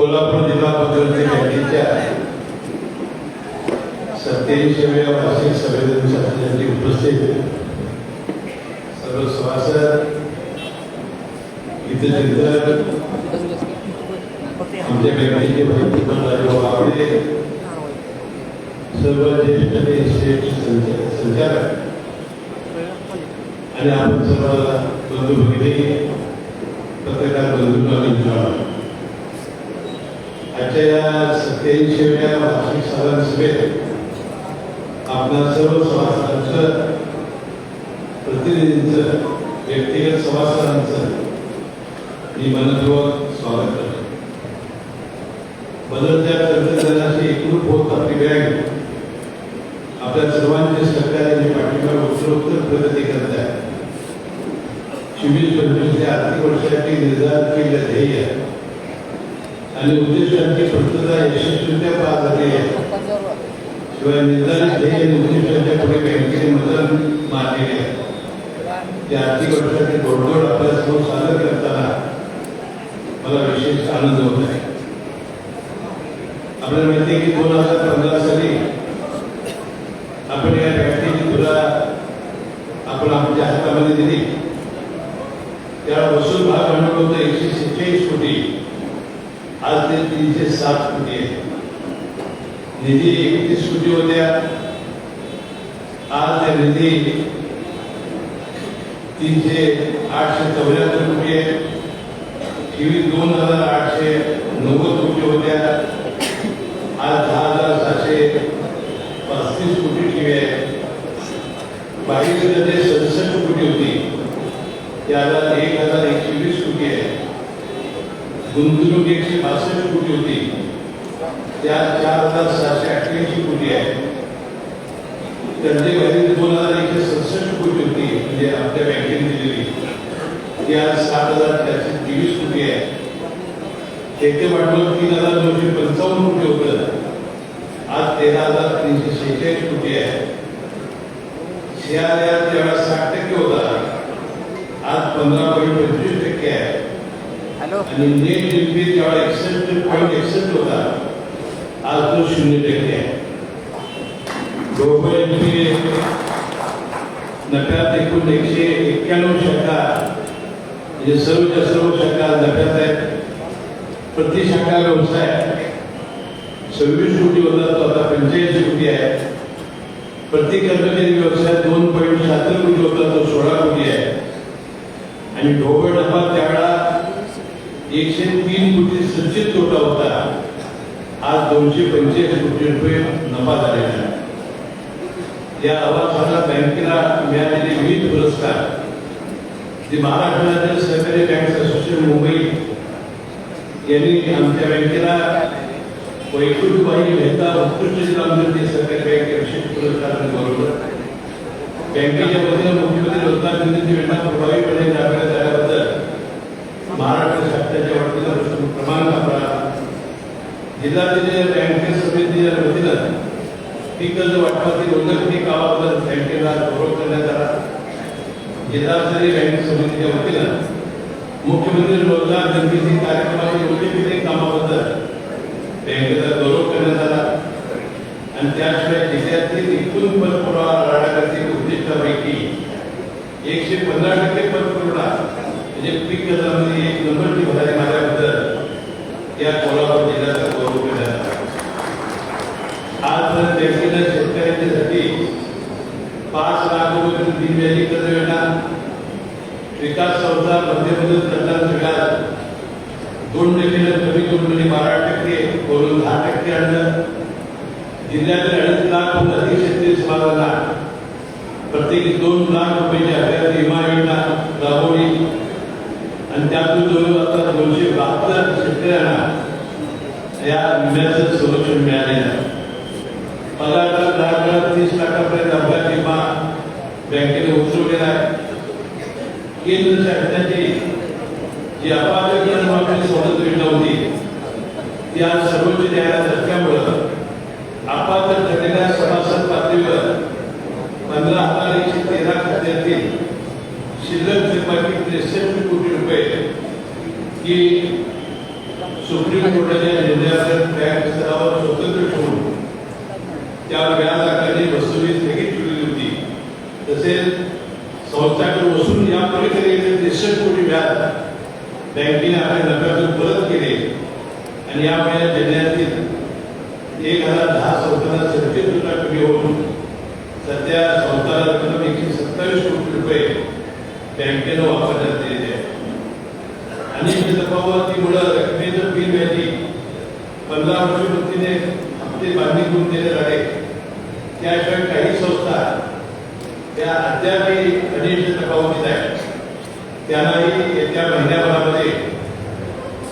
कोल्हापूर जिल्हा पत्रकार बँकेच्या सत्याऐंशीव्या वार्षिक सभेसाठी उपस्थित सर्व सभासद इतर इतर आमच्या बँकेचे माहिती वावडे सर्व ज्येष्ठ नेते, संच- संचालक आणि आपण सर्व बंधू भगिनी पत्रकार बंधूंना विचारलं आजच्या या सत्याऐंशीव्या वार्षिक साधारण सभेत आपल्या सर्व सभासदांचं प्रतिनिधींचं व्यक्तिगत सभासदांचं मी मनपूर्वक स्वागत करतो. बदलत्या तंत्रज्ञानाशी एकरूप होत आपली बँक आपल्या सर्वांचे सहकार्याने पाठिंबा उत्तरोत्तर प्रगती करत आहे. चोवीस पंचवीस या आर्थिक वर्षाची निर्धारित केलेलं ध्येय आणि उद्दिष्टांची पूर्तता यशस्वीरित्या पार झाली. आहे शिवाय निर्धारित ध्येय आणि उद्दिष्टांच्या पुढे बँकेने मदत मारलेली आहे या आर्थिक वर्षाचे गोडगोड आपल्यासमोर सादर करताना मला विशेष आनंद होत आहे आपल्याला माहिती आहे की दोन हजार पंधरा साली आपण या बँकेची तुला आपण आपल्या हातामध्ये दिली त्या वसूल भाग भांडवल होतं एकशे सत्तेचाळीस कोटी आज ते तीनशे सात कोटी आहे निधी होत्या आज निधी तीनशे आठशे चौऱ्याहत्तर रुपये. आहे दोन हजार आठशे नव्वद कोटी होत्या. आज दहा हजार सातशे पस्तीस कोटी टीव्ही आहे. बाहेर जे सदुसष्ट कोटी होती त्याला एक हजार एकशे वीस कोटी आहे. गुंतवणूक एकशे बासष्ट कोटी होती. त्या चार हजार सहाशे अठ्ठ्याऐंशी कोटी आहे त्यांचे बाहेर दोन हजार एकशे सदुसष्ट कोटी होती म्हणजे आपल्या बँकेने दिलेली. ती आज सात हजार चारशे तेवीस कोटी आहे खेळते भांडवल तीन हजार दोनशे पंचावन्न कोटी होतं. आज तेरा हजार तीनशे शेहेचाळीस कोटी आहे सीआरआर त्यावेळेस साठ टक्के होता. आज पंधरा पॉईंट पंचवीस टक्के आहे. आणि नेट जीपी त्यावेळेस एकसष्ट पॉईंट एकसष्ट होता. आज तो शून्य टक्के आहे. ग्लोबल नकारात एकूण एकशे एक्क्याण्णव शाखा म्हणजे सर्वच्या सर्व शाखा नफ्यात आहेत. प्रति शाखा व्यवसाय सव्वीस कोटी होता तो आता पंचेचाळीस कोटी आहे. प्रति कर्मचारी व्यवसाय दोन पॉईंट शहात्तर कोटी होता तो सोळा कोटी आहे. आणि ढोबळ नफा त्यावेळा एकशे तीन कोटी संचित तोटा होता. आज दोनशे पंचेचाळीस कोटी रुपये नफा झालेला आहे. या आवासाला बँकेला मिळालेले विविध पुरस्कार जे महाराष्ट्र राज्य सहकारी बँक असोसिएशन मुंबई यांनी आमच्या बँकेला वैकुंठबाई मेहता उत्कृष्ट जिल्हा अभिवृद्धी सहकारी बँक विशेष पुरस्कार पुरस्काराबरोबर बँकेच्या वतीनं मुख्यमंत्री रोजगार निर्मिती योजना प्रभावीपणे राबवण्यात आल्याबद्दल महाराष्ट्र शासनाच्या जिल्हाधिकारी बँके समितीच्या वतीनं पीक कर्ज वाटपातील उल्लेखनीय कामाबद्दल बँकेला गौरव करण्यात आला. जिल्हास्तरीय बँक समितीच्या वतीनं मुख्यमंत्री रोजगार निर्मिती कार्यक्रमाची उल्लेखनीय कामाबद्दल बँकेचा गौरव करण्यात आला. आणि त्याशिवाय जिल्ह्यातील एकूण पतपुरवठा राहण्याकरती उद्दिष्टापैकी एकशे पंधरा टक्के पतपुरवठा म्हणजे पीक कर्जामध्ये एक नंबरची भरारी मारल्याबद्दल या कोल्हापूर जिल्ह्याचा गौरव करण्यात आला आजपर्यंत बँकेनं शेतकऱ्यांच्यासाठी पाच लाख रुपये तीन व्याजी कर्ज योजना विकास संस्था मध्यमधून करताना सगळ्यात दोन टक्के कमी करून म्हणजे बारा टक्के करून दहा टक्के आणलं जिल्ह्यातील अडीच लाख लाखहून अधिक शेतकरी समाजाला प्रत्येकी दोन लाख रुपयाची अभ्यास विमा योजना राबवली. आणि त्यातून जवळ आता दोनशे बहात्तर शेतकऱ्यांना या विम्याचं संरक्षण मिळालेलं आहे. पगाराचा दहा वेळा तीस लाखापर्यंत अपघात विमा बँकेने उचललेला आहे. केंद्र शासनाची जी अपात्र मागणी स्वातंत्र्य योजना होती या सर्वोच्च न्यायालयात असल्यामुळं अपात्र ठरलेल्या सभासद पातळीवर पंधरा हजार एकशे तेरा खात्यातील शिल्लक थकबाकी त्रेसष्ट कोटी रुपये ही सुप्रीम कोर्टाच्या निर्णयावर बँक स्तरावर स्वतंत्र ठेवून त्या व्याज आकारणी वसुली स्थगित केलेली होती. तसेच संस्थाकडे वसूल या केलेले त्रेसष्ट कोटी व्याज बँकेने आपल्या नफ्यातून परत केले. आणि या महिन्यात जिल्ह्यातील एक हजार दहा संस्थांना सत्तीस रुपया कमी होऊन सध्या संस्थाला रक्कम एकशे सत्तावीस कोटी रुपये बँकेनं वापरण्यात येते आणि तफावतीमुळे रकमेचं बिल व्याजी पंधरा वर्ष वृत्तीने हप्ते बांधणी करून दिले आहे त्याशिवाय काही संस्था त्या अद्यापही अनिष्ट तफावतीत आहेत. त्यांनाही येत्या महिन्याभरामध्ये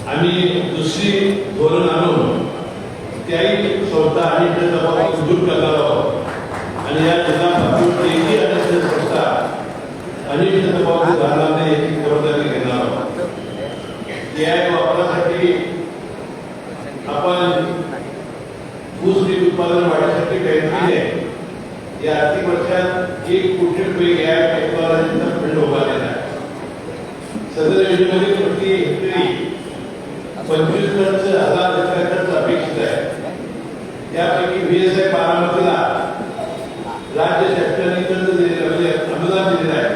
आम्ही दुसरी धोरण आणून त्याही संस्था आणि तफावत दूर करणार आहोत. आणि या जिल्हा पातळीवर एकही संस्था अनेक तफावत झाला याची खबरदारी घेणार आहोत. एआय वापरासाठी आपण ऊस पीक उत्पादन वाढीसाठी प्रयत्न केले. या आर्थिक वर्षात एक कोटी रुपये एआय टेक्नॉलॉजीचा फंड उभारलेला आहे. सदर योजनेमध्ये प्रति हेक्टरी पंचवीस टनच हजार लिटर खर्च अपेक्षित आहे. त्यापैकी व्हीएसआय बारामतीला राज्य शासनाने कर्ज दिलेलं म्हणजे अनुदान दिलेलं आहे.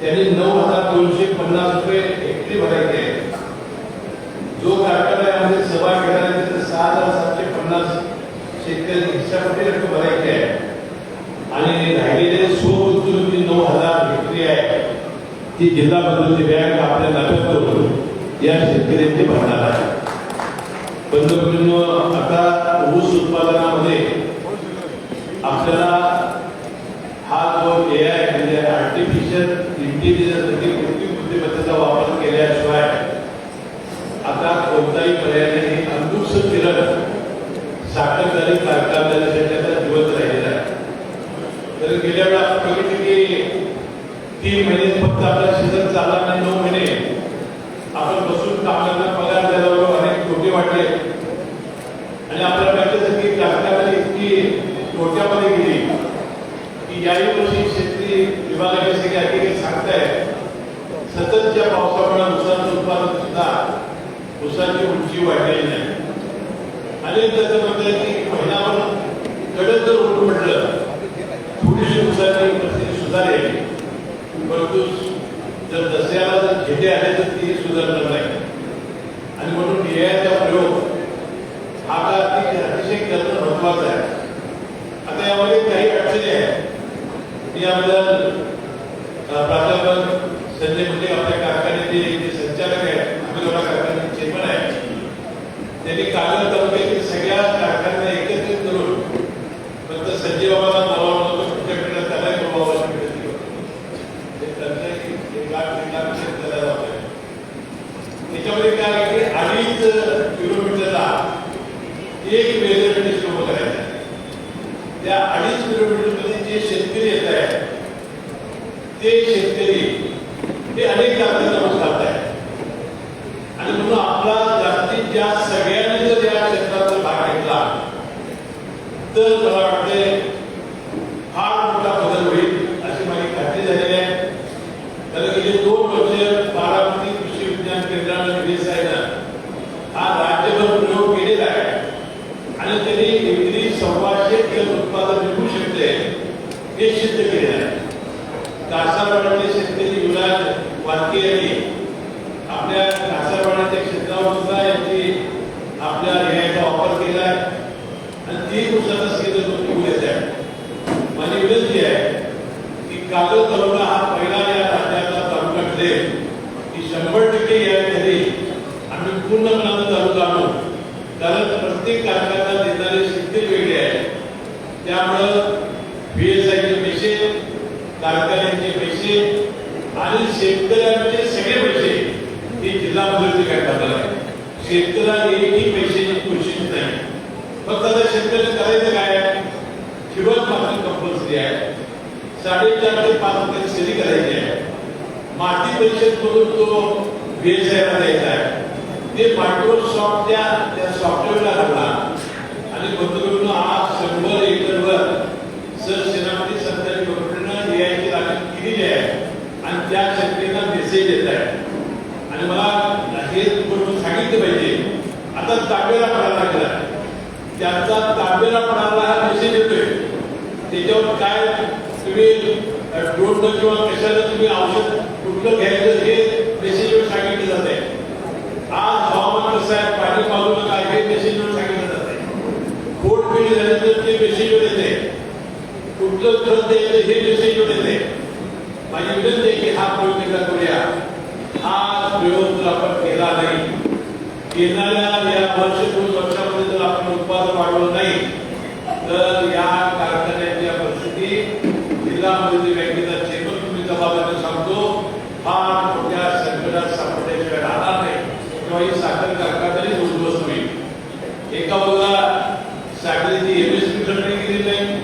त्यांनी नऊ हजार दोनशे पन्नास रुपये हेक्टरी भरायचे आहे जो कारखान्यामध्ये सहभाग घेणार आहे तिथे सहा हजार सातशे पन्नास शेतकरी हिस्सापट्टी रक्कम भरायची आहे. आणि राहिलेले स्वगुंतवणुकी नऊ हजार हेक्टरी आहे. ती जिल्हा बदलची बँक आपल्या नफ्यात करून या शेतकऱ्यांची भरणार आहे पंतप्रधान आता ऊस उत्पादनामध्ये आपल्याला हा जो ए आय म्हणजे आर्टिफिशियल इंटेलिजन्स म्हणजे कृत्रिम बुद्धिमत्तेचा वापर केल्याशिवाय आता कोणताही पर्याय नाही. अंकुश किरण साखरदारी कारखानदारीसाठी आता जिवंत राहिलेला आहे. तर गेल्या वेळा आपण बघितलं की तीन महिने फक्त आपला सीझन चालला नाही नऊ महिने. आपण बसून कामगारांना पगार द्यायला अनेक तोटे वाटले आणि आपल्या बँकेसाठी कारखानदारी इतकी तोट्यामध्ये गेली की याही वर्षी शेतकरी विभागाचे सगळे अधिकारी सांगताय सततच्या पावसामुळे ऊसाचं उत्पादन सुद्धा ऊसाची उंची वाढलेली नाही. आणि त्याचं म्हणतात की महिनाभर कडक जर उठून पडलं थोडीशी ऊसाची परिस्थिती सुधारेल परंतु जर दसऱ्याला जर झेटे आले तर ती सुधारणार नाही. आणि म्हणून एआयचा प्रयोग हा का अतिशय करणं महत्त्वाचा आहे. आता यामध्ये काही अडचणी आहेत. मी याबद्दल प्राध्यापक संजय मुंडे आपल्या कारखान्याचे संचालक आहेत आंबेजोगाई कारखान्याचे चेअरमन आहेत त्यांनी कागद तालुक्यातील सगळ्या कारखान्यांना एकत्रित करून फक्त संजय बाबाला बोलावलं होतं तुमच्याकडे त्यालाही बोलावं विनंती होती ते त्यांचं एक- एक लाख दीड लाख शेतकऱ्याला जातोय. त्याच्यामध्ये काय आहे की अडीच किलोमीटरला एक वेगवेगळे सुरू करायचं आहे. त्या अडीच किलोमीटरमध्ये जे शेतकरी येत आहेत ते शेतकरी हे अनेक कारखान्यांना ऊस घालत आहेत आणि म्हणून आपला जास्तीत जास्त सगळ्यांनी जर या क्षेत्राचा भाग घेतला तर मला वाटते फार मोठा बदल होईल अशी माझी खात्री झालेली आहे तर गेले दोन वर्ष बारामती कृषी विज्ञान केंद्रानं व्हीएसआयनं हा राज्यभर प्रयोग केलेला आहे आणि त्यांनी एकरी सव्वाशे टन उत्पादन निघू शकते हे सिद्ध केलेलं आहे कासारवाड्याचे शेतकरी युवराज वाटके यांनी आपल्या कासारवाड्याच्या क्षेत्रावर सुद्धा यांची आपल्या रिहायचा वापर केला आहे. आणि तीन दिवसाचा सीझन निघून येत आहे. माझी विनंती आहे की कागद तालुका हा पहिला या राज्याचा तालुका ठरेल. की शंभर टक्के या घरी आम्ही पूर्ण मनानं तालुका आणू. कारण प्रत्येक कारखाना देणारे शेतकरी वेगळे आहे त्यामुळं बीएसआयचे पैसे कारखान्यांचे पैसे आणि शेतकऱ्यांचे सगळे पैसे हे जिल्हा मंडळाचे काय करणार आहे शेतकऱ्याला एकही पैशाची कोशिश नाही फक्त आता शेतकऱ्याला करायचं काय ठिबक मात्र कंपल्सरी आहे. साडेचार ते पाच रुपये शेती करायची आहे. माती परिषद करून तो व्यवसायाला द्यायचा आहे. ते मायक्रोसॉफ्टच्या त्या सॉफ्टवेअरला लागला आणि बंधुकडून आज शंभर एकरवर सर सेनापती सरकारी कंपनीनं एआयची लागण केलेली आहे. आणि त्या शेतकऱ्यांना मेसेज येत आहे. आणि मला हे गोष्ट सांगितलं पाहिजे ताबेला पडायला लागला त्यांचा ताबेला पडायला हा मेसेज येतोय त्याच्यावर काय तुम्ही ड्रोन किंवा कशाला तुम्ही औषध कुठलं घ्यायचं हे मेसेजवर सांगितलं जात आहे. आज हवामान कसं आहे पाणी पाहू नका हे मेसेजवर सांगितलं जात आहे. पोट पिढी झाल्यानंतर ते मेसेजवर येते. कुठलं खत द्यायचं हे मेसेजवर येते. माझी विनंती आहे की हा प्रयोग एकदा करूया. हा प्रयोग आपण केला नाही येणाऱ्या या वर्ष दोन वर्षामध्ये जर आपण उत्पादन वाढवलं नाही तर या कारखान्याच्या परिस्थिती जिल्हा मजुरी बँकेचा चेअरमन तुम्ही जबाबदारी सांगतो फार मोठ्या संकटात सापडल्याशिवाय राहणार नाही. किंवा ही साखर कारखाना उद्ध्वस्त होईल एका बाजूला साखरेची एमएसपी ठरवली गेलेली नाही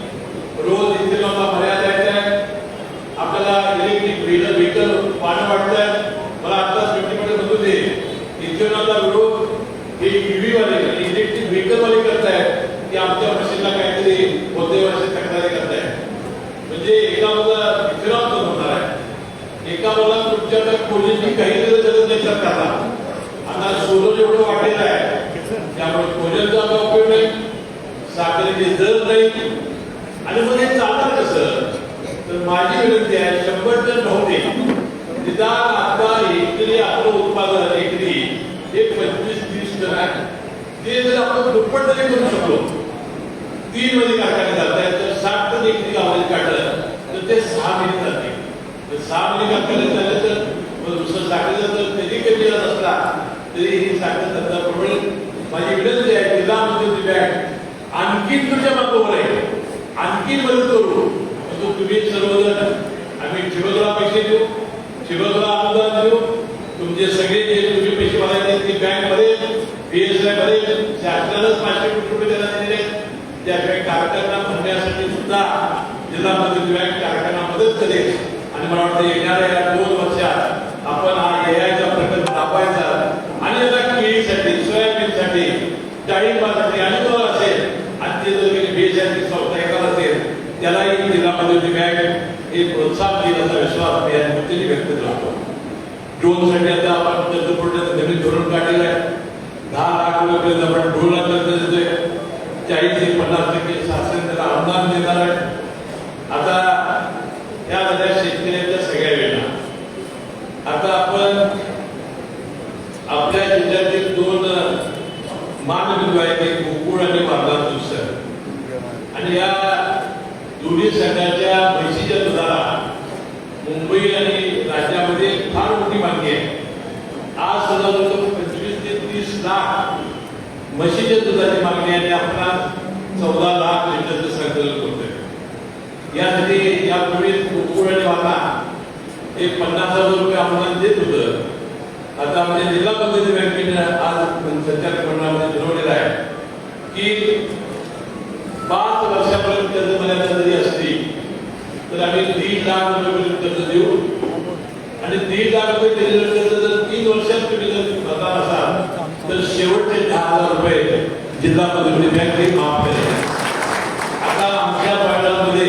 रोज इथे लोकांना मर्यादा येत आहे आपल्याला इलेक्ट्रिक व्हेकल व्हेकल पाणी वाटतंय मला आता मीटिंगमध्ये म्हणत होते इथेनॉलचा विरोध हे ईव्ही वाले इलेक्ट्रिक व्हेकल वाले करतायत की आमच्या मशीनला काहीतरी कोणत्याही वर्षी तक्रारी करतायत म्हणजे एका बाजूला इथेनॉल तर होणार आहे एका बाजूला कोजेसनी काही गरज गरज नाही सरकारला आता सोलर एवढं वाढलेलं आहे त्यामुळे कोजेसचा उपयोग नाही साखरेचे दर नाही. आणि मग हे चालणार कसं? तर माझी विनंती आहे शंभर टन नव्हते निदान आता एकरी आपलं उत्पादन एकरी हे पंचवीस तीस टन आहे. ते जर आपण दुप्पट जरी करू शकलो तीन मध्ये काढायला जात आहेत तर साठ टन एकरी गावामध्ये काढलं तर ते सहा महिने जाते. तर सहा महिने कारखाने झाले दुसरं साखरेचा जर त्याची कमी जात असला तरी ही साखर धंदा प्रबळेल माझी विनंती आहे जिल्हा मंत्री बँक आणखीन तुमच्या मागोवर आहे आणखीन मदत करू. तो तुम्ही सर्वजण आम्ही शिवजला पैसे देऊ शिवजला अनुदान देऊ. तुमचे सगळे जे तुम्ही पैसे भरायचे ते बँक भरेल बीएसआय भरेल शासनानंच पाचशे कोटी रुपये त्यांना दिले त्या त्याशिवाय कारखाना भरण्यासाठी सुद्धा जिल्हा मदत बँक कारखाना मदत करेल. आणि मला वाटतं येणाऱ्या या दोन वर्षात एआयचा प्रकल्प राबवायचा आणि आता केळीसाठी सोयाबीनसाठी डाळिंबासाठी आणि तो असेल. आणि ते जर काही बीएसआयची संस्था एखादा असेल त्यालाही जिल्हा मदत बँक हे प्रोत्साहन देईल असा विश्वास मी या निमित्ताने व्यक्त करतो. ड्रोनसाठी आता आपण कर्ज पुरवठ्याचं नवीन धोरण काढलेलं आहे. दहा लाख रुपये आपण ड्रोनला कर्ज देतोय चाळीस ते पन्नास टक्के शासन त्याला अनुदान देणार आहे. आता या झाल्या शेतकऱ्यांच्या सगळ्या वेळा आता आपण आपल्या जिल्ह्यातील दोन मानबिंदू आहेत एक गोकुळ आणि वारदा दुसर आणि या दोन्ही संघाच्या म्हशीच्या दुधाला मुंबई आणि राज्यामध्ये फार मोठी मागणी आहे. आज सुद्धा लोक पंचवीस ते तीस लाख म्हशीच्या दुधाची मागणी आहे आणि आपण चौदा लाख लिटरचं संकलन करतोय यासाठी यापूर्वी गोकुळ आणि वाटा हे पन्नास हजार रुपये अनुदान देत होतं. आता म्हणजे जिल्हा पद्धती बँकेने आज संचालक मंडळामध्ये ठरवलेलं आहे की पाच वर्षापर्यंत कर्ज मर्यादा जरी असली तर आम्ही दीड लाख रुपये कर्ज देऊ. आणि दीड लाख रुपये दिलेलं कर्ज जर तीन वर्षात तुम्ही जर भरणार असाल तर शेवटचे दहा हजार रुपये जिल्हा पद्धती बँक हे माफ करेल आता आमच्या पायऱ्यांमध्ये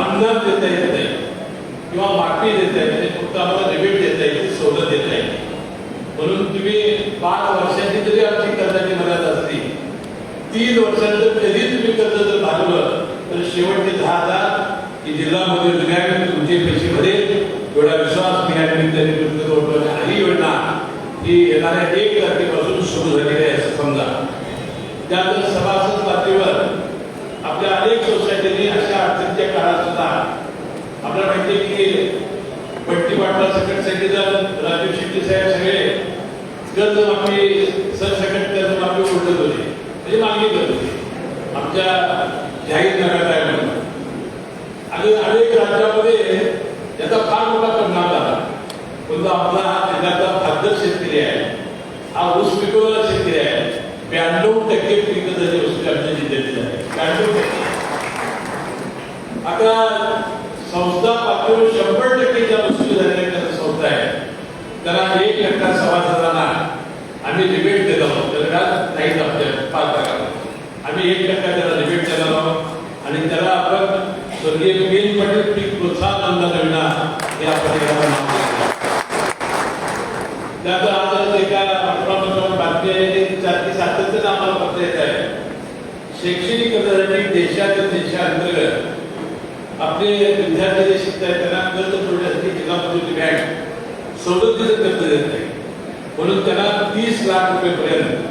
अनुदान देता येत नाही किंवा माफी देता येत नाही फक्त आम्हाला रिबेट देता येईल सवलत देता येईल. म्हणून तुम्ही पाच वर्षाची जरी आमची कर्जाची मर्यादा असली तीन वर्षाचं कधी कर्ज जर भागवलं तर शेवटचे दहा हजार की जिल्हामध्ये बँक तुमचे पैसे भरेल. एवढा विश्वास मी या निमित्ताने व्यक्त करतो आणि ही योजना. ही येणाऱ्या एक तारखेपासून सुरू झालेली आहे असं समजा. त्यानंतर सभासद पातळीवर आपल्या अनेक सोसायटीनी अशा अडचणीच्या काळात सुद्धा आपल्याला माहिती की बट्टी पाटला सकट सेक्रेटर राजीव शेट्टी साहेब सगळे कर्ज माफी सरसकट कर्ज माफी उलटत होते. म्हणजे मागणी करत आमच्या जाहीर आहे. म्हणून आणि अनेक राज्यामध्ये त्याचा फार मोठा परिणाम झाला परंतु आपला हा जिल्ह्याचा खाद्य शेतकरी आहे हा ऊस पिकवणारा शेतकरी आहे ब्याण्णव टक्के पीक झाली वस्तू आमच्या जिल्ह्यातील आहे ब्याण्णव टक्के आता संस्था पातळीवर शंभर टक्के ज्या वस्तू झालेल्या त्या संस्था आहे त्याला एक टक्का सभासदांना आम्ही रिबेट देत आहोत त्याला व्याज नाही आपल्या पाच टक्का आम्ही एक टक्का त्याला रिबेट देणार आहोत आणि त्याला आपण स्वर्गीय पेन पटेल पीक प्रोत्साहन अनुदान योजना हे आपण याला नाव दिलेलं आहे. त्याचं आज एका बातम्या बातमी आहे की चार शैक्षणिक कर्जासाठी देशाच्या देशांतर्गत आपले विद्यार्थी जे शिकत आहेत त्यांना कर्ज पुरवण्यासाठी जिल्हा मजुरी बँक सवलतीचं कर्ज देत नाही म्हणून त्यांना तीस लाख रुपयेपर्यंत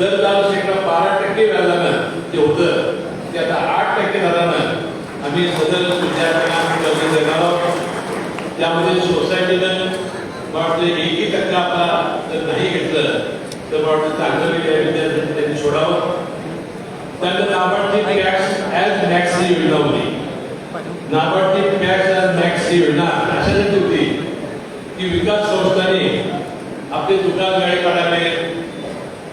दर दहा शेकडा बारा टक्के व्याजानं ते होतं ते आता आठ टक्के दरानं आम्ही सदर विद्यार्थ्यांना कर्ज देणार आहोत. त्यामध्ये सोसायटीनं मला एकही टक्का आपला जर नाही घेतलं तर वाटलं चांगलं वेगळ्या विद्यार्थ्यांनी त्यांनी सोडावं. त्यानंतर नाबार्डची टॅक्स ॲज मॅक्स ही योजना होती. नाबार्डची टॅक्स ॲज मॅक्स ही योजना अशासाठी होती की विकास संस्थांनी आपले दुकान गाळे काढावे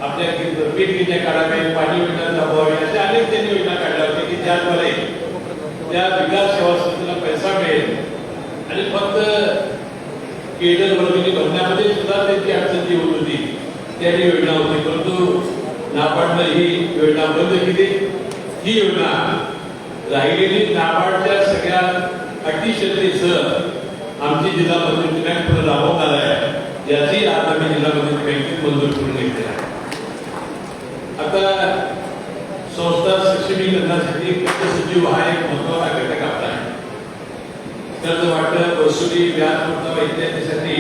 आपल्या पीठ गिरण्या काढावे पाणी योजना राबवावी अशा अनेक त्यांनी योजना काढल्या होत्या की ज्याद्वारे त्या विकास सेवा संस्थेला पैसा मिळेल आणि फक्त केडर वर्गणी भरण्यामध्ये सुद्धा त्यांची अडचण जी होत होती. त्याची योजना होती. परंतु नाबार्डनं ही योजना बंद केली. ही योजना राहिलेली नाबार्डच्या सगळ्या अटी शर्तीसह आमची जिल्हा मजुरी बँक पुढे राबवणार आहे याची आज आम्ही जिल्हा मजुरी बँकेत मंजूर करून घेतली आहे आता संस्था सक्षमीकरणासाठी जीव हा एक महत्त्वाचा घटक आपला आहे. कर्ज वाटप वसुली व्याज परतावा इत्यादीसाठी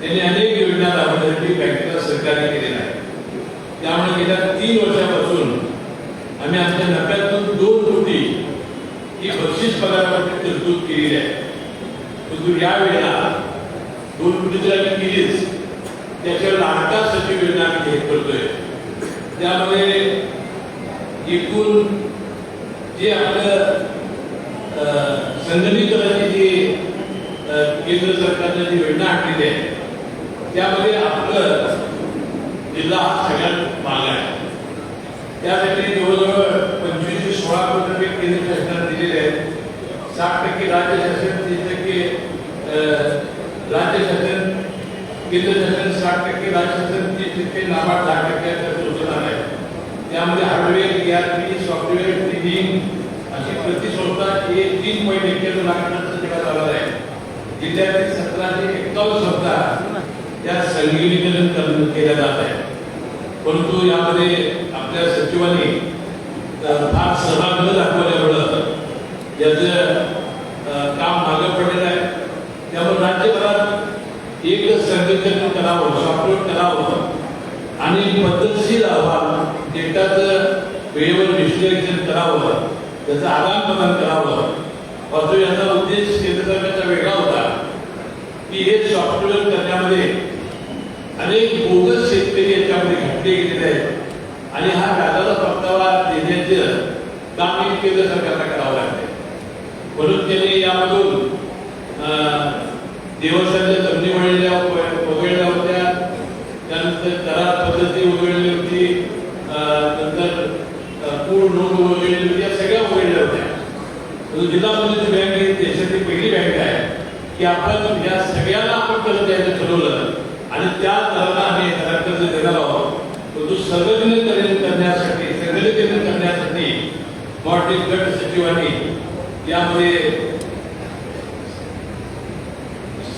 त्यांनी अनेक योजना राबवण्यासाठी बँकेला सहकार्य केलेलं आहे त्यामुळे गेल्या तीन वर्षापासून आम्ही आमच्या नफ्यातून दोन कोटी ही बक्षीस पगारावरती तरतूद केलेली आहे. परंतु यावेळेला दोन कोटी जर आम्ही केलीच. त्याच्यावर लाडका सचिव योजना आम्ही घेत करतोय त्यामध्ये एकूण हे आपलं अं, जी केंद्र सरकारने जी योजना आणलेली आहे त्यामध्ये आपलं जिल्हा हा सगळ्यात माग आहे. त्यासाठी जवळजवळ पंचवीस ते सोळा कोटी रुपये केंद्र शासनाने दिलेले आहेत. साठ टक्के राज्य शासन तीस टक्के अं, राज्य शासन केंद्र शासन साठ टक्के राज्य शासन तीस टक्के नाबार्ड दहा टक्के आहे. त्यामध्ये हार्डवेअर ईआरपी सॉफ्टवेअर ट्रेनिंग अशी प्रति संस्था एक तीन पॉईंट एक्क्याण्णव लाखांचा जगात आहे. जिल्ह्यातील सतराशे एक्कावन्न संस्था त्या संगीकरण केल्या जात आहे परंतु यामध्ये आपल्या सचिवांनी फार सहभाग न दाखवल्यामुळं याचं काम मागं पडलेलं आहे. त्यामुळे राज्यभरात एक संघटन करावं सॉफ्टवेअर करावं आणि पद्धतशीर अहवाल डेटाचं वेळेवर विश्लेषण करावं त्याचं आदान प्रदान करावं. वास्तव याचा उद्देश केंद्र सरकारचा वेगळा होता. की हे सॉफ्टवेअर करण्यामध्ये अनेक बोगस शेतकरी याच्यामध्ये घातले गेलेले आहेत. आणि हा राजाला परतावा देण्याचं काम केंद्र सरकारला करावं लागते म्हणून त्यांनी यामधून देवस्थानच्या जमिनी वळलेल्या वगळल्या होत्या. त्यानंतर करार पद्धती वगळली होती. अं, पूर्ण नोंद वगळली होती या सगळ्या उघडल्या होत्या जिल्हा परिषद बँक ही देशातली पहिली बँक आहे की आपण या सगळ्यांना आपण कर्ज द्यायचं ठरवलं. आणि त्या दराला आम्ही त्याला कर्ज देणार आहोत. परंतु संघटनीकरण करण्यासाठी संघटीकरण करण्यासाठी मॉडली गट सचिवांनी यामध्ये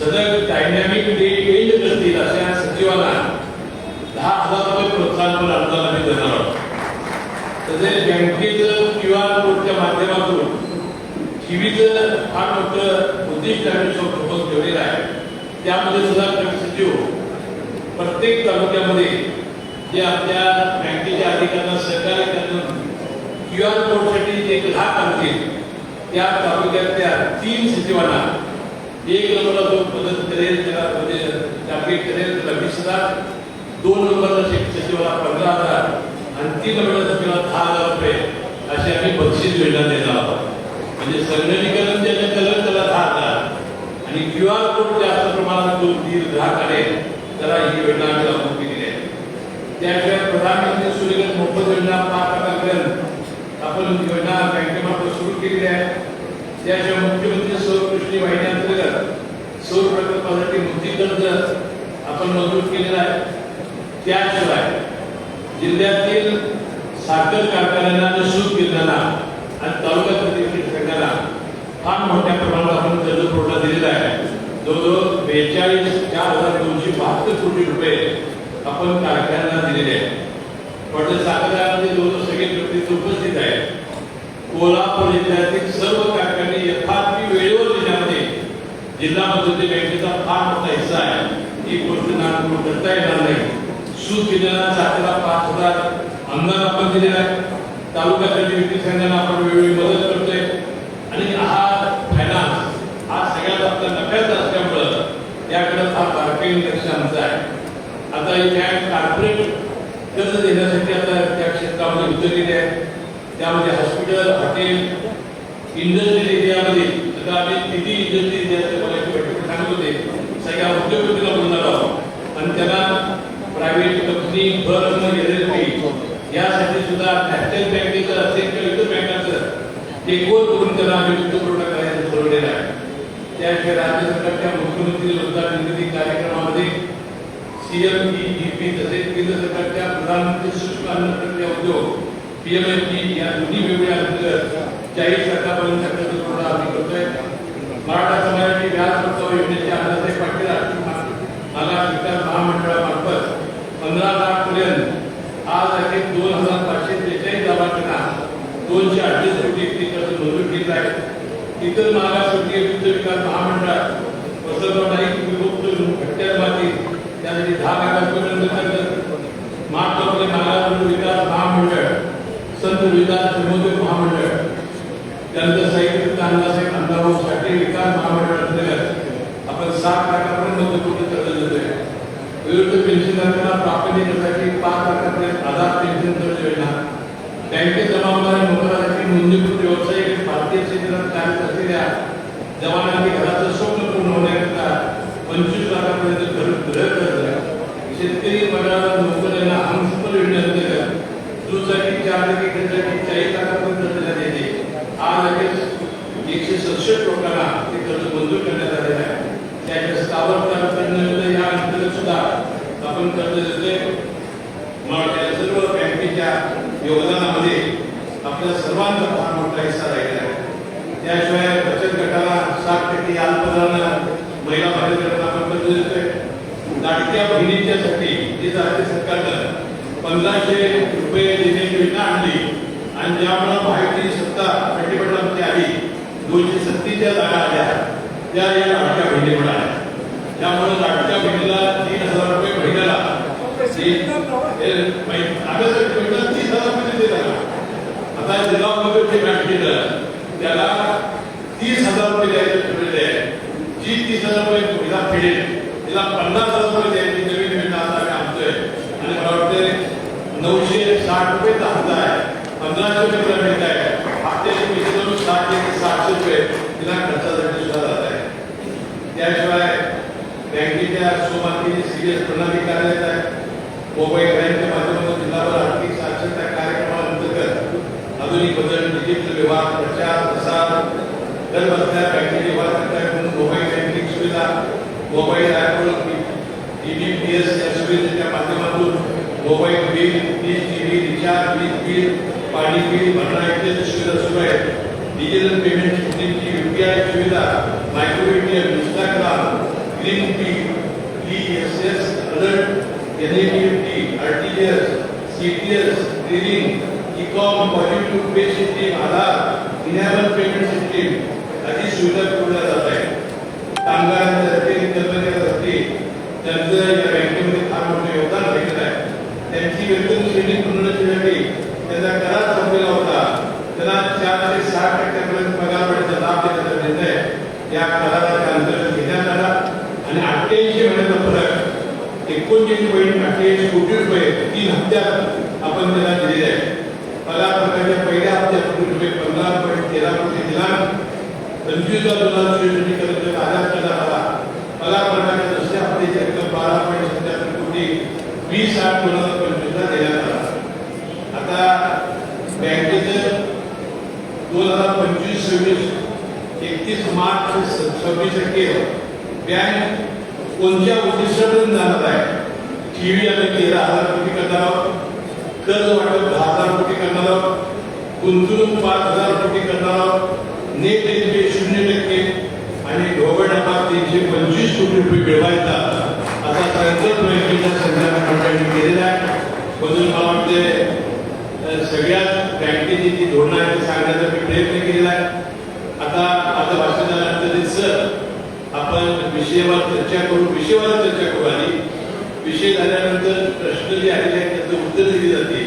सदर डायनॅमिक डे एंड करतील अशा सचिवाला दहा हजार रुपये प्रोत्साहनपर अनुदान आम्ही देणार आहोत. तसेच बँकेचं क्यू आर कोडच्या माध्यमातून टीव्हीचं फार मोठं उद्दिष्ट आम्ही सोबत ठेवलेलं आहे. त्यामध्ये सुद्धा सचिव हो. प्रत्येक तालुक्यामध्ये जे आपल्या बँकेच्या अधिकाऱ्यांना सहकार्य करून क्यू आर कोडसाठी जे ग्राहक आणतील त्या तालुक्यातल्या तीन सचिवांना एक नंबरला जो मदत करेल त्याला म्हणजे टार्गेट करेल त्याला वीस हजार. दोन नंबरला सचिवाला पंधरा हजार. तीन नंबरला सचिवाला दहा हजार रुपये अशी आम्ही बक्षीस योजना देणार आहोत. म्हणजे संगणकीकरण कलर त्याला दहा हजार आणि क्यू आर कोड जास्त प्रमाणात जो आहे त्याला ही योजना आम्ही लागू केलेली आहे. त्याशिवाय प्रधानमंत्री सूर्यघर मोफत योजना पाच आपण योजना बँकेमार्फत सुरू केलेली आहे. त्याशिवाय मुख्यमंत्री सौर कृषी वाहिन्यांतर्गत सौर प्रकल्पासाठी मुक्ती कर्ज आपण मंजूर केलेलं आहे. त्याशिवाय जिल्ह्यातील साखर कारखान्यांना आणि सूत गिरणांना आणि तालुका प्रतिष्ठित फार मोठ्या प्रमाणात आपण कर्ज पुरवठा दिलेला आहे. जवळजवळ बेचाळीस चार हजार दोनशे बहात्तर कोटी रुपये आपण कारखान्यांना दिलेले आहेत. म्हणजे साखर कारखान्याचे जवळजवळ सगळे व्यक्ती उपस्थित आहेत. कोल्हापूर जिल्ह्यातील सर्व कारखाने यथार्थी वेळेवर दिल्यामध्ये जिल्हा मध्यवर्ती बँकेचा फार मोठा हिस्सा आहे. ही गोष्ट नागपूर करता येणार नाही. सूत गिरणारा साठेला पाच हजार अनुदान आपण दिलेलं आहे. तालुक्यातील विक्री संघांना आपण वेळोवेळी मदत करतोय. आणि हा फायनान्स हा सगळ्यात आपला नफ्याचा असल्यामुळं याकडे फार बारकाईने लक्ष आमचं आहे. आता ही कार्पोरेट कर्ज देण्यासाठी आता त्या क्षेत्रामध्ये उतरलेली आहे. त्यामध्ये हॉस्पिटल हॉटेल इंडस्ट्रियल एरियामध्ये आता आम्ही किती इंडस्ट्री एरियाचे मला एक बैठक सांगत होते. सगळ्या उद्योगपतीला बोलणार आहोत. आणि त्यांना कंपनी फर्म एल यासाठी सुद्धा नॅशनल बँकेचं असेल किंवा इतर बँकांचं टेकओव्हर करून त्यांना आम्ही वित्तपुरवठा करायचं ठरवलेलं आहे? त्याशिवाय राज्य सरकारच्या मुख्यमंत्री रोज़गार निर्मिती कार्यक्रमामध्ये सीएमईपी तसेच केंद्र सरकारच्या प्रधानमंत्री सूक्ष्म अन्न प्रक्रिया उद्योग पीएमएफपी या दोन्ही वेगवेगळ्या अंतर्गत चाळीस लाखापर्यंत कर्ज पुरवठा आम्ही करतोय. मराठा समाजाची व्याज परतावा योजनेच्या अण्णासाहेब पाटील मागास विकास महामंडळामार्फत पंधरा लाख पर्यंत आज अखेर दोन हजार पाचशे त्रेचाळीस लाभार्थ्यांना दोनशे अडतीस कोटी इतके कर्ज मंजूर केलं आहे. इतर मागासवर्गीय वित्त विकास महामंडळ वसंतराव नाईक विभक्त खट्ट्यार माती त्यासाठी दहा लाखापर्यंत कर्ज महात्मा मागासवर्ग विकास महामंडळ संत विकास प्रबोधक महामंडळ त्यानंतर साहित्य अण्णासाहेब अण्णाभाऊ साठे विकास महामंडळ अंतर्गत आपण सात लाख मदत करून कर्ज देतोय विरुद्ध पेन्शनधारकांना प्राप्त देण्यासाठी पाच लाखापर्यंत आधार पेन्शन दर योजना. बँकेत जमा होणाऱ्या नोकरांसाठी नोंदणीकृत व्यावसायिक भारतीय क्षेत्रात कार्यरत असलेल्या जवानांनी घराचं स्वप्न पूर्ण होण्याकरता पंचवीस लाखापर्यंत घर गृह कर्ज शेतकरी पगाराला नोकऱ्यांना अंशफल योजनेअंतर्गत दुचाकी चार टक्के खर्चाची चाळीस लाखापर्यंत कर्ज देण्यात येते. आज अखेर एकशे सदुसष्ट लोकांना ते कर्ज मंजूर करण्यात आलेलं आहे. त्याच्या स्थावर कारखान्यामध्ये या अंतर्गत सुद्धा आपण कर्ज देतोय मग या सर्व बँकेच्या योगदानामध्ये आपल्या सर्वांचा फार मोठा हिस्सा राहिला आहे. त्याशिवाय बचत गटाला सात टक्के अल्पदरानं महिला बचत गटाला आपण कर्ज देतोय लाडक्या बहिणींच्यासाठी जी राज्य सरकारनं पंधराशे रुपये देण्याची योजना आणली आणि ज्यामुळे माहिती सत्ता प्रतिपटामध्ये आली दोनशे सत्तीच्या जागा आल्या त्या या लाडक्या बहिणीमुळे आल्या. त्यामुळे लाडक्या बहिणीला तीन हजार रुपये महिन्याला. तीन- महिन्याला तीस हजार रुपये दिला आता जिल्हा मध्ये बँक केलं त्याला तीस हजार रुपये द्यायचे ठरलेले आहे जी तीस हजार रुपये महिला फेडेल तिला पन्नास हजार रुपये द्यायची नवीन योजना आता आम्ही आणतोय. आणि मला वाटते नऊशे साठ रुपये दहा हजार आहे. पंधराशे रुपये तिला मिळत आहे. हप्त्याचे पैसे साठ ते सातशे रुपये तिला खर्चासाठी सुद्धा जात आहे. त्याशिवाय बँकेच्या सोमार्केची सिरियस प्रणाली कार्यरत आहे मोबाईल बँकच्या माध्यमातून जिल्हाभर आर्थिक साक्षरता कार्यक्रमाअंतर्गत आधुनिक बदल डिजिटल व्यवहार, प्रचार, प्रसार घर बसल्या बँकेचे व्यवहार करताय म्हणून मोबाईल बँकिंग सुविधा मोबाईल ॲपवर डीबीपीएस या सुविधेच्या माध्यमातून मोबाईल बिल वीज टीव्ही रिचार्ज वीज बिल पाणी बिल भरणा इत्यादी सुविधा सुरू आहेत डिजिटल पेमेंट युपीआय सुविधा micro ATM Instagram green P E S S alert NEFT RTGS CTS trading e com positive pay system Aadhaar enable payment system आदी सुविधा पुरवल्या जात आहेत कामगारांसाठी कर्मचाऱ्यांसाठी त्यांचं या बँकेमध्ये फार मोठं योगदान आहे त्यांची वेतन श्रेणी पूर्णतेसाठी त्यांचा करार संपलेला होता त्यांना चार ते सहा टक्क्यापर्यंत पगार वाढीचा लाभ देण्याचा निर्णय या कराराच्या अंतर्गत घेण्यात आला आणि अठ्ठ्याऐंशी महिन्याचा फरक एकोणतीस पॉईंट अठ्ठ्याऐंशी कोटी रुपये तीन हप्त्यात आपण त्यांना दिलेले आहे पगार प्रकारच्या पहिल्या हप्त्यात रुपये पंधरा पॉईंट तेरा कोटी दिला पंचवीस हजार दोन हजार चोवीसपर्यंत आधार करण्यात आला पगार प्रकारच्या दुसऱ्या हप्त्याची रक्कम बारा पॉईंट सत्याहत्तर कोटी वीस आठ दोन हजार पंचवीसला देण्यात आला आता बँकेचं दोन हजार पंचवीस सव्वीस एकतीस मार्च सव्वीस टक्के बँक कोणत्या उद्दिष्टातून जाणार आहे ठेवी आम्ही तेरा हजार कोटी करणार आहोत कर्ज वाटप दहा हजार कोटी करणार आहोत पाच हजार कोटी करणार नेट एनपीए शून्य टक्के आणि ढोबळ डबा तीनशे पंचवीस कोटी रुपये मिळवायचा असा संकल्प बँकेच्या संचालक मंडळाने केलेला आहे म्हणून मला वाटते तर बँकेची जी धोरणं आहेत ते सांगण्याचा मी प्रयत्न केलेला आहे. आता माझं भाषण झाल्यानंतर सर आपण विषयावर चर्चा करू. विषयावर चर्चा करू आणि विषय झाल्यानंतर प्रश्न जे आलेले आहेत त्याचं उत्तर दिली जाते.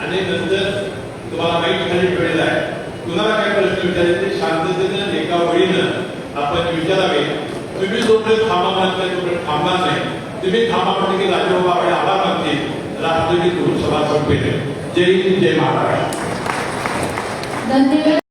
आणि नंतर तुम्हाला माहीत खाली ठेवलेला आहे. कुणाला काय प्रश्न विचारायचे शांततेनं एका वळीनं आपण विचारावे. तुम्ही जोपर्यंत थांबा म्हणताय तोपर्यंत थांबणार नाही तुम्ही थांबा म्हटलं की राजबाबा आपले आभार मागतील. राष्ट्रपती सभा संपेल. जय हिंद जय महाराष्ट्र. धन्यवाद.